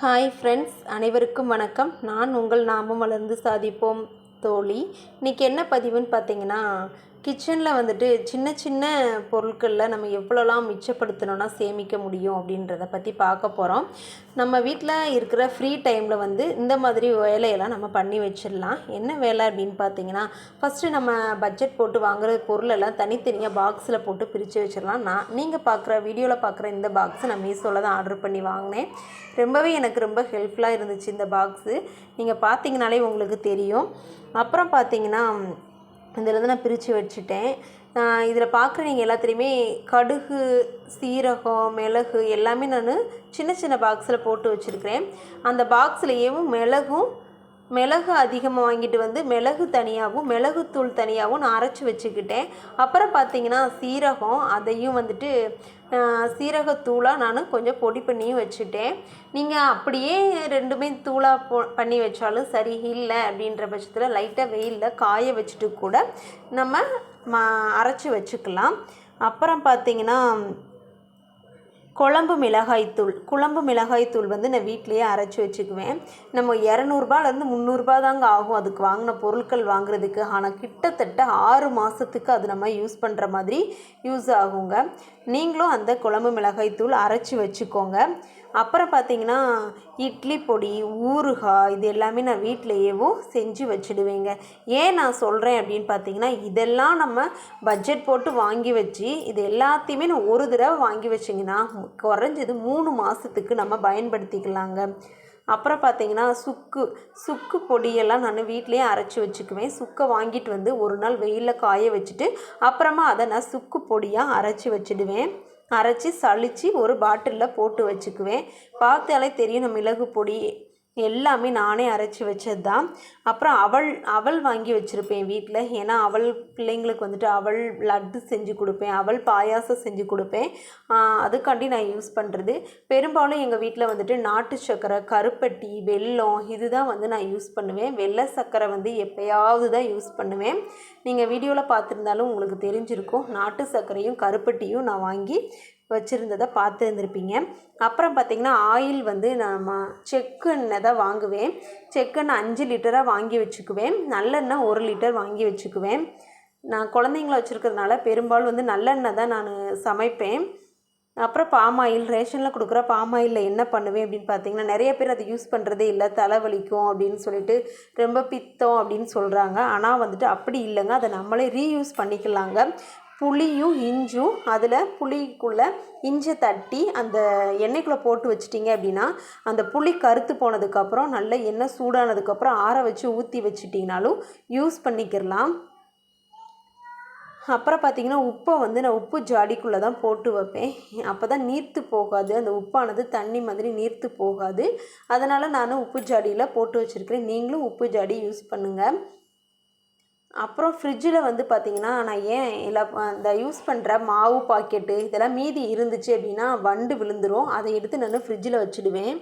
Hi friends அனைவருக்கும் வணக்கம். நான் உங்கள் நாமம் வளர்ந்து சாதிப்போம் தோழி. இன்றைக்கி என்ன பதிவுன்னு பார்த்தீங்கன்னா கிச்சனில் வந்துட்டு சின்ன சின்ன பொருட்களில் நம்ம எவ்வளோலாம் மிச்சப்படுத்தணும்னா சேமிக்க முடியும் அப்படின்றத பற்றி பார்க்க போகிறோம் நம்ம வீட்டில் இருக்கிற ஃப்ரீ டைமில் வந்து இந்த மாதிரி வேலையெல்லாம் நம்ம பண்ணி வச்சிடலாம். என்ன வேலை அப்படின்னு பார்த்தீங்கன்னா ஃபஸ்ட்டு நம்ம பட்ஜெட் போட்டு வாங்குற பொருளெல்லாம் தனித்தனியாக பாக்ஸில் போட்டு பிரித்து வச்சிடலாம். நான் நீங்கள் பார்க்குற வீடியோவில் பார்க்குற இந்த பாக்ஸை நான் மீஷோவில் தான் ஆர்டர் பண்ணி வாங்கினேன். ரொம்பவே எனக்கு ரொம்ப ஹெல்ப்ஃபுல்லாக இருந்துச்சு இந்த பாக்ஸு நீங்கள் பார்த்தீங்கனாலே உங்களுக்கு தெரியும். அப்புறம் பார்த்தீங்கன்னா இதில் நான் பிரித்து வச்சுட்டேன். இதில் பார்க்குற நீங்கள் எல்லாத்துலேயுமே கடுகு சீரகம் மிளகு எல்லாமே நான் சின்ன சின்ன பாக்ஸில் போட்டு வச்சுருக்கிறேன். அந்த பாக்ஸ்லேயும் மிளகும் மிளகு அதிகமாக வாங்கிட்டு வந்து மிளகு தனியாகவும் மிளகுத்தூள் தனியாகவும் நான் அரைச்சி வச்சுக்கிட்டேன். அப்புறம் பார்த்தீங்கன்னா சீரகம் அதையும் வந்துட்டு சீரகத்தூளாக நான் கொஞ்சம் பொடி பண்ணியும் வச்சுட்டேன். நீங்கள் அப்படியே ரெண்டுமே தூளாக போ பண்ணி வச்சாலும் சரி இல்லை அப்படின்ற பட்சத்தில் லைட்டாக வெயிலில் காய வச்சுட்டு கூட நம்ம ம அரைச்சி வச்சுக்கலாம். அப்புறம் பார்த்தீங்கன்னா குழம்பு மிளகாய்த்தூள் குழம்பு மிளகாய்த்தூள் வந்து நான் வீட்லேயே அரைச்சி வச்சுக்குவேன். நம்ம இரநூறுபாலேருந்து முந்நூறுரூபா தாங்க ஆகும். அதுக்கு வாங்கின பொருட்கள் வாங்குறதுக்கு. ஆனால் கிட்டத்தட்ட ஆறு மாதத்துக்கு அது நம்ம யூஸ் பண்ணுற மாதிரி யூஸ் ஆகுங்க. நீங்களும் அந்த குழம்பு மிளகாய்த்தூள் அரைச்சி வச்சுக்கோங்க. அப்புறம் பார்த்தீங்கன்னா இட்லி பொடி ஊறுகாய் இது எல்லாமே நான் வீட்டிலையேவும் செஞ்சு வச்சுடுவேங்க. ஏன் நான் சொல்கிறேன் அப்படின்னு பார்த்தீங்கன்னா இதெல்லாம் நம்ம பட்ஜெட் போட்டு வாங்கி வச்சு இது எல்லாத்தையுமே நான் ஒரு தடவை வாங்கி வச்சிங்கன்னா குறைஞ்சது மூணு மாதத்துக்கு நம்ம பயன்படுத்திக்கலாங்க. அப்புறம் பார்த்தீங்கன்னா சுக்கு சுக்கு பொடியெல்லாம் நான் வீட்டிலேயே அரைச்சி வச்சுக்குவேன். சுக்கை வாங்கிட்டு வந்து ஒரு நாள் வெயிலில் காய வச்சுட்டு அப்புறமா அதை நான் சுக்கு பொடியாக அரைச்சி வச்சுடுவேன். அரைச்சி சளிச்சு ஒரு பாட்டிலில் போட்டு வச்சுக்குவேன். பார்த்தாலே தெரியும் நம்ம மிளகு பொடி எல்லாமே நானே அரைச்சி வச்சது தான் அப்புறம் அவள் அவள் வாங்கி வச்சுருப்பேன் வீட்டில் ஏன்னா அவள் பிள்ளைங்களுக்கு வந்துட்டு அவள் லட்டு செஞ்சு கொடுப்பேன் அவள் பாயாசம் செஞ்சு கொடுப்பேன். அதுக்காண்டி நான் யூஸ் பண்ணுறது பெரும்பாலும் எங்கள் வீட்டில் வந்துட்டு நாட்டு சர்க்கரை கருப்பட்டி வெல்லம் இதுதான் வந்து நான் யூஸ் பண்ணுவேன். வெள்ளை சர்க்கரை வந்து எப்போயாவது தான் யூஸ் பண்ணுவேன். நீங்கள் வீடியோவில் பார்த்துருந்தாலும் உங்களுக்கு தெரிஞ்சிருக்கும். நாட்டு சர்க்கரையும் கருப்பட்டியும் நான் வாங்கி வச்சுருந்ததை பார்த்து இருந்திருப்பீங்க. அப்புறம் பார்த்திங்கன்னா ஆயில் வந்து நம்ம செக்கு எண்ணெய் தான் வாங்குவேன். செக்குன்னு அஞ்சு லிட்டராக வாங்கி வச்சுக்குவேன். நல்லெண்ணெய் ஒரு லிட்டர் வாங்கி வச்சுக்குவேன். நான் குழந்தைங்கள வச்சுருக்கிறதுனால பெரும்பாலும் வந்து நல்லெண்ணெய் தான் நான் சமைப்பேன். அப்புறம் பாம் ஆயில் ரேஷனில் கொடுக்குற பாம் ஆயிலில் என்ன பண்ணுவேன் அப்படின்னு பார்த்தீங்கன்னா நிறைய பேர் அதை யூஸ் பண்ணுறதே இல்லை. தலைவலிக்கும் அப்படின்னு சொல்லிட்டு ரொம்ப பித்தம் அப்படின்னு சொல்கிறாங்க ஆனால் வந்துட்டு அப்படி இல்லைங்க. அதை நம்மளே ரீயூஸ் பண்ணிக்கலாங்க. புளியும் இஞ்சும் அதில் புளிக்குள்ளே இஞ்சை தட்டி அந்த எண்ணெய்க்குள்ளே போட்டு வச்சிட்டிங்க அப்படின்னா அந்த புளி கருத்து போனதுக்கப்புறம் நல்ல எண்ணெய் சூடானதுக்கப்புறம் ஆற வச்சு ஊற்றி வச்சிட்டிங்கனாலும் யூஸ் பண்ணிக்கிடலாம் அப்புறம் பார்த்திங்கன்னா உப்பை வந்து நான் உப்பு ஜாடிக்குள்ளே தான் போட்டு வைப்பேன். அப்போ தான் நீர்த்து போகாது. அந்த உப்பானது தண்ணி மாதிரி நீர்த்து போகாது. அதனால் நான் உப்பு ஜாடியில் போட்டு வச்சுருக்கிறேன். நீங்களும் உப்பு ஜாடி யூஸ் பண்ணுங்கள் அப்புறம் ஃப்ரிட்ஜில் வந்து பார்த்திங்கன்னா நான் ஏன் இல்லை இந்த யூஸ் பண்ணுற மாவு பாக்கெட்டு இதெல்லாம் மீதி இருந்துச்சு அப்படின்னா வண்டு விழுந்துடும் அதை எடுத்து நான் ஃப்ரிட்ஜில் வச்சுடுவேன்.